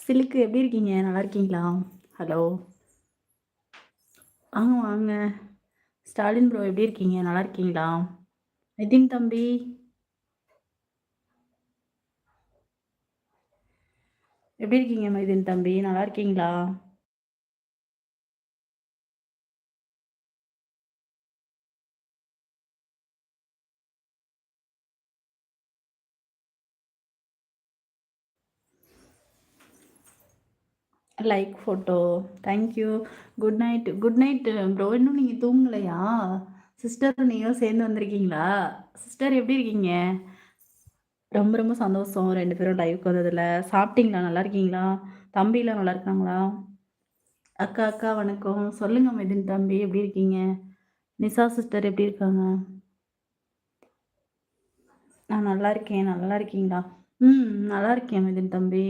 சிலுக்கு எப்படி இருக்கீங்க? நல்லா இருக்கீங்களா? ஹலோ வாங்க வாங்க. ஸ்டாலின் ப்ரோ எப்படி இருக்கீங்க? நல்லா இருக்கீங்களா? நிதின் தம்பி. எப்படி இருக்கீங்க மைதின் தம்பி? நல்லா இருக்கீங்களா? Like photo thank you good night good night bro இன்னும் நீங்கள் தூங்கலையா? சிஸ்டர் நீங்களும் சேர்ந்து வந்திருக்கீங்களா? சிஸ்டர் எப்படி இருக்கீங்க? ரொம்ப ரொம்ப சந்தோஷம். ரெண்டு பேரும் லைவுக்கு வந்ததில். சாப்பிட்டீங்களா? நல்லா இருக்கீங்களா? தம்பிலாம் நல்லா இருக்காங்களா? அக்கா அக்கா வணக்கம். சொல்லுங்கள் மெதின் தம்பி. எப்படி இருக்கீங்க? நிசா சிஸ்டர் எப்படி இருக்காங்க? நான் நல்லா இருக்கேன். நல்லா இருக்கீங்களா? ம் நல்லா இருக்கேன் மெதின் தம்பி.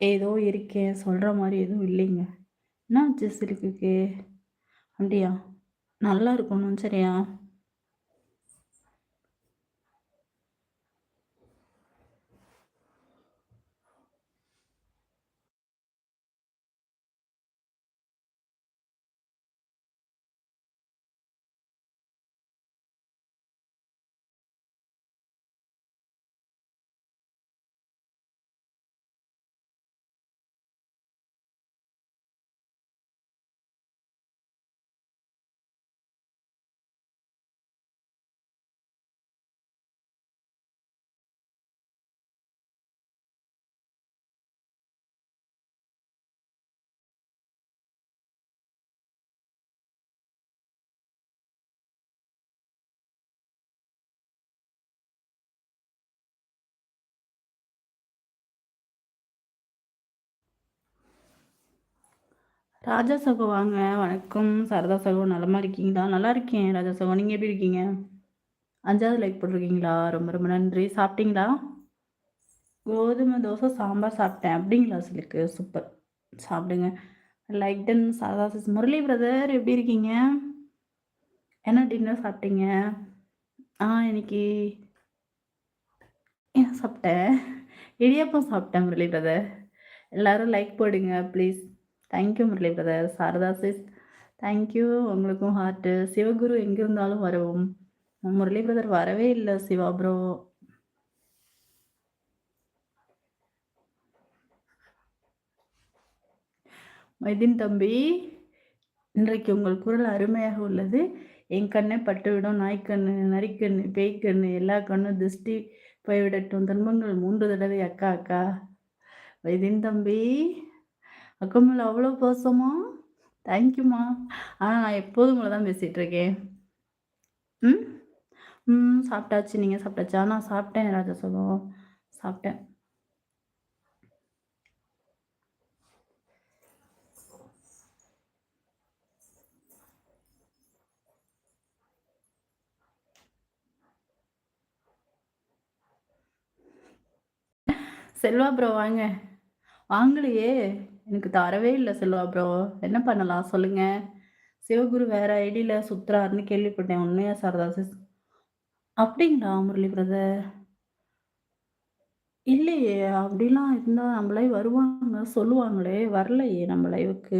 ஏதோ இருக்கேன் சொல்கிற மாதிரி எதுவும் இல்லைங்க. என்ன ஆச்சு சிலுக்குக்கு அப்படியா? நல்லா இருக்கணும் சரியா? ராஜா சகோ வாங்க. வணக்கம். சரதா சகோ நல்லமா இருக்கீங்களா? நல்லா இருக்கேன். ராஜா சகோ நீங்கள் எப்படி இருக்கீங்க? அஞ்சாவது லைக் போட்டிருக்கீங்களா? ரொம்ப ரொம்ப நன்றி. சாப்பிட்டீங்களா? கோதுமை தோசை சாம்பார் சாப்பிட்டேன். அப்படிங்களா சிலுக்கு? சூப்பர் சாப்பிடுங்க. Like done Sharada sis Murali brother எப்படி இருக்கீங்க? என்ன டின்னர் சாப்பிட்டீங்க? ஆ இன்னைக்கு என்ன சாப்பிட்டேன். இடியாப்பம் சாப்பிட்டேன் முரளி பிரதர் எல்லாரும் லைக் போடுங்க please thank you Murali brother Sharada sis thank you உங்களுக்கும் ஹார்ட்டு சிவகுரு எங்கே இருந்தாலும் வரவும். முரளி பிரதர் வரவே இல்லை சிவா ப்ரோ மைதீன் தம்பி இன்றைக்கு உங்கள் குரல் அருமையாக உள்ளது. என் கண்ணை பட்டுவிடும் நாய்க்கண்ணு நரிக்கண்ணு பேய்க்கண்ணு எல்லா கண்ணும் திருஷ்டி போய்விடட்டும். துன்பங்கள் மூன்று தடவை அக்கா அக்கா. வைதீன் தம்பி அக்கா அவ்வளோ பாசமா? தேங்க்யூம்மா ஆனால் நான் எப்போதும் உங்களை தான் பேசிகிட்டு இருக்கேன். ம்? ம் சாப்பிட்டாச்சு. நீங்கள் சாப்பிட்டாச்சா? நான் சாப்பிட்டேன் ராஜசோகம் சாப்பிட்டேன். செல்வா ப்ரோ வாங்க. வாங்கலையே. எனக்கு தரவே இல்லை செல்வா ப்ரோ என்ன பண்ணலாம்? சொல்லுங்க. சிவகுரு வேற ஐடியில் சுத்துறாருன்னு கேள்விப்பட்டேன். உண்மையா சாரதா சிஸ் அப்படிங்களா முரளி பிரதர் இல்லையே அப்படிலாம் இருந்தால் நம்ம லைவ் வருவாங்க சொல்லுவாங்களே வரலையே நம்ம லைவுக்கு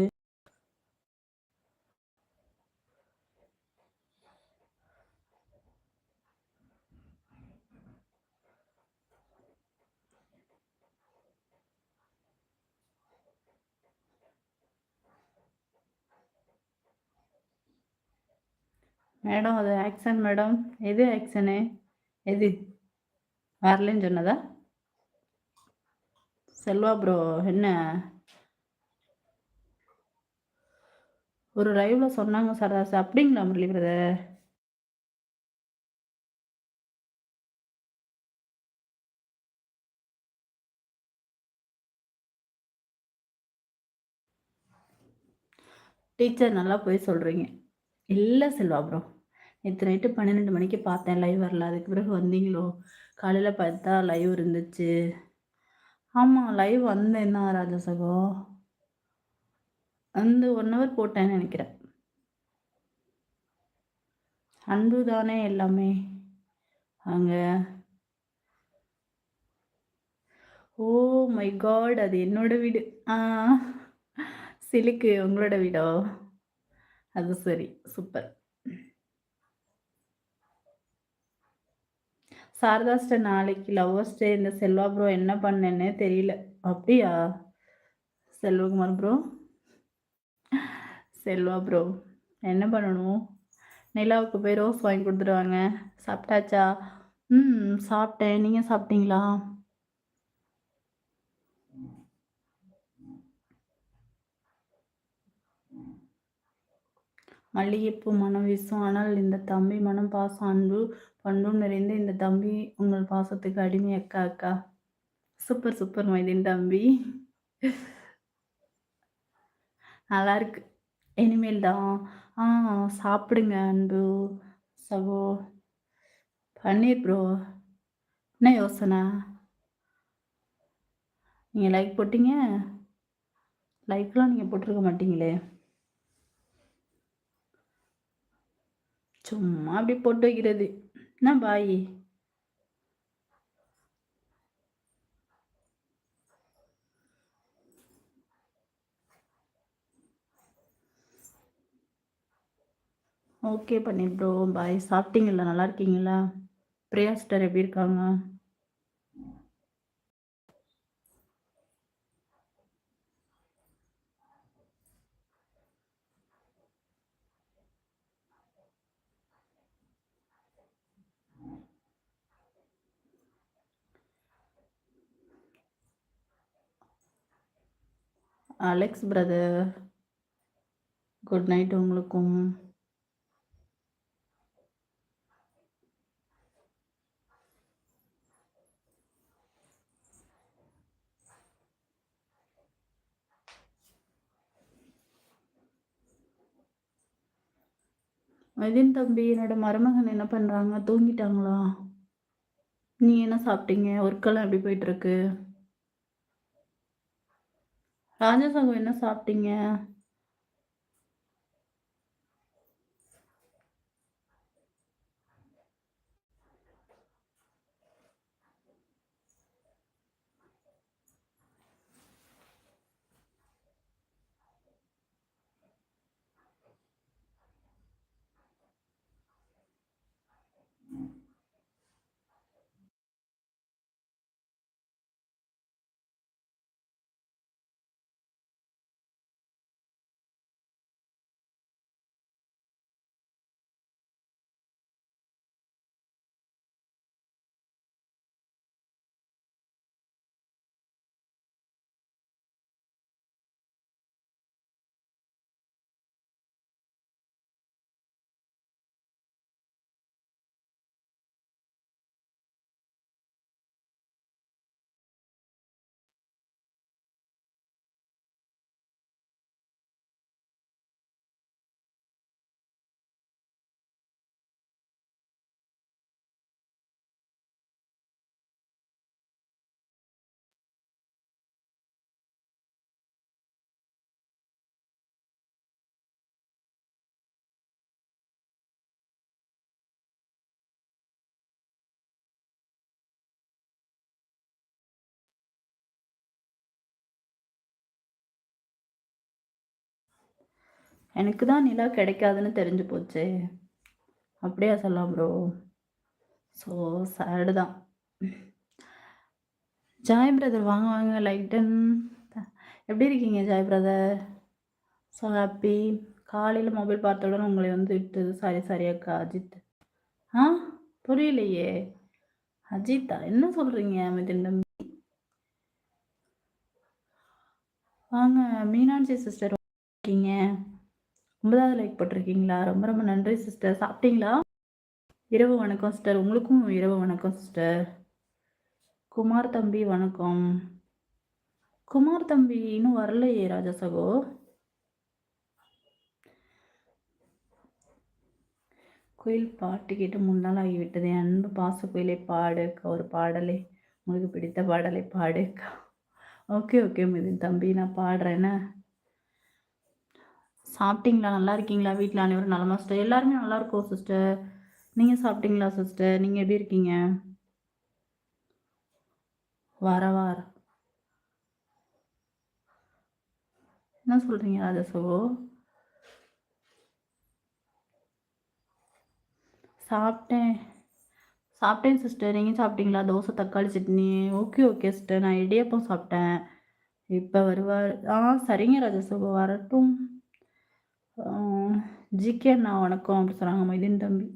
மேடம் அது ஆக்ஷன் மேடம். எது ஆக்ஷனு எது? வரலன்னு சொன்னதா? செல்வா ப்ரோ என்ன? ஒரு லைவ்ல சொன்னாங்க சார் அப்படிங்களா முரளி பிரதர் டீச்சர் நல்லா போய் சொல்கிறீங்க இல்லை செல்வா ப்ரோ நேற்று நைட்டு பன்னிரெண்டு மணிக்கு பார்த்தேன் லைவ் வரல. அதுக்கு பிறகு வந்தீங்களோ? காலையில் பார்த்தா லைவ் இருந்துச்சு. ஆமாம் லைவ் வந்தேன். தான் ராஜசகோ வந்து ஒன் ஹவர் போட்டேன்னு நினைக்கிறேன். அன்பு தானே எல்லாமே. அங்கே. ஓ மை காட் அது என்னோட வீடு. ஆ சிலுக்கு உங்களோட வீடோ? அது சரி சூப்பர் சாரதாஸ்ட நாளைக்கு லவ்வர்ஸ் டே இந்த செல்வா ப்ரோ என்ன பண்ணேன்னே தெரியல. அப்படியா? செல்வகுமார் ப்ரோ செல்வா ப்ரோ என்ன பண்ணணும்? நிலாவுக்கு போய் ரோஸ் வாங்கி கொடுத்துருவாங்க சாப்பிட்டாச்சா? ம் சாப்பிட்டேன். நீங்கள் சாப்பிட்டீங்களா? மல்லிகைப்பூ மனம் வீசும். ஆனால் இந்த தம்பி மனம் பாசம் அன்பு பண்பும் நிறைந்த இந்த தம்பி உங்கள் பாசத்துக்கு அடிமை. அக்கா அக்கா. சூப்பர் சூப்பர் மைதின் தம்பி. நல்லா இருக்கு. இனிமேல் தான். ஆ சாப்பிடுங்க அன்பு. சகோ. பன்னீர் ப்ரோ என்ன யோசனை? நீங்கள் லைக் போட்டீங்க? லைக்லாம் நீங்கள் போட்டிருக்க மாட்டீங்களே. சும்மா அப்படி போட்டு வைக்கிறது. என்ன பாய்? ஓகே பண்ணிடுறோம் ப்ரோ பாய் சாப்பிட்டீங்களா? நல்லா இருக்கீங்களா? பிரியா சிஸ்டர் எப்படி இருக்காங்க? அலெக்ஸ் பிரதர் குட் நைட் உங்களுக்கும். மதின் தம்பி என்னோட மருமகன் என்ன பண்ணுறாங்க தூங்கிட்டாங்களா? நீ என்ன சாப்பிட்டீங்க? ஒர்க்கெல்லாம் எப்படி போயிட்டுருக்கு ராஜசங்கம் என்ன சாப்பிட்டீங்க? எனக்கு தான் நிலா கிடைக்காதுன்னு தெரிஞ்சு போச்சு. அப்படியா சொல்லலாம் ப்ரோ ஸோ சேடு தான். ஜாய் பிரதர் வாங்க வாங்க லைட்டன் எப்படி இருக்கீங்க ஜாய் பிரதர் ஸோ ஹாப்பி காலையில் மொபைல் பார்த்தவுடன் உங்களை வந்து விட்டது. சாரி சாரி அக்கா அஜித். ஆ? புரியலையே. அஜித்தா என்ன சொல்கிறீங்க மிதின் தம்பி? வாங்க மீனாட்சி சிஸ்டர் இருக்கீங்க? ஒன்பதாவது லைக் போட்டிருக்கீங்களா? ரொம்ப ரொம்ப நன்றி சிஸ்டர் சாப்பிட்டீங்களா? இரவு வணக்கம் சிஸ்டர் உங்களுக்கும் இரவு வணக்கம் சிஸ்டர் குமார் தம்பி வணக்கம். குமார் தம்பி இன்னும் வரலையே ராஜா சகோ. கோயில் பாட்டு கேட்டு முன்னால் ஆகிவிட்டது. அன்பு பாச கோயிலை பாடு ஒரு பாடலை உங்களுக்கு பிடித்த பாடலை பாடு ஓகே ஓகே மிதின் தம்பி நான் பாடுறேன்னா சாப்பிட்டீங்களா நல்லா இருக்கீங்களா வீட்டில் அனைவரும் நலமா சிஸ்டர் எல்லாருமே நல்லா இருக்கோம் சிஸ்டர் நீங்கள் சாப்பிட்டீங்களா சிஸ்டர்? நீங்கள் எப்படி இருக்கீங்க? வார வாரம். என்ன சொல்கிறீங்க ராஜசகோ? சாப்பிட்டேன். சாப்பிட்டேன் சிஸ்டர். நீங்கள் சாப்பிட்டீங்களா? தோசை, தக்காளி சட்னி. Okay, okay sister. நான் இடியப்பம் சாப்பிட்டேன். இப்போ வருவார் ஆ சரிங்க ராஜசோபா வரட்டும். ஜிகே நான் வணக்கம் அப்படி சொன்னாங்க மைதீன் தம்பி.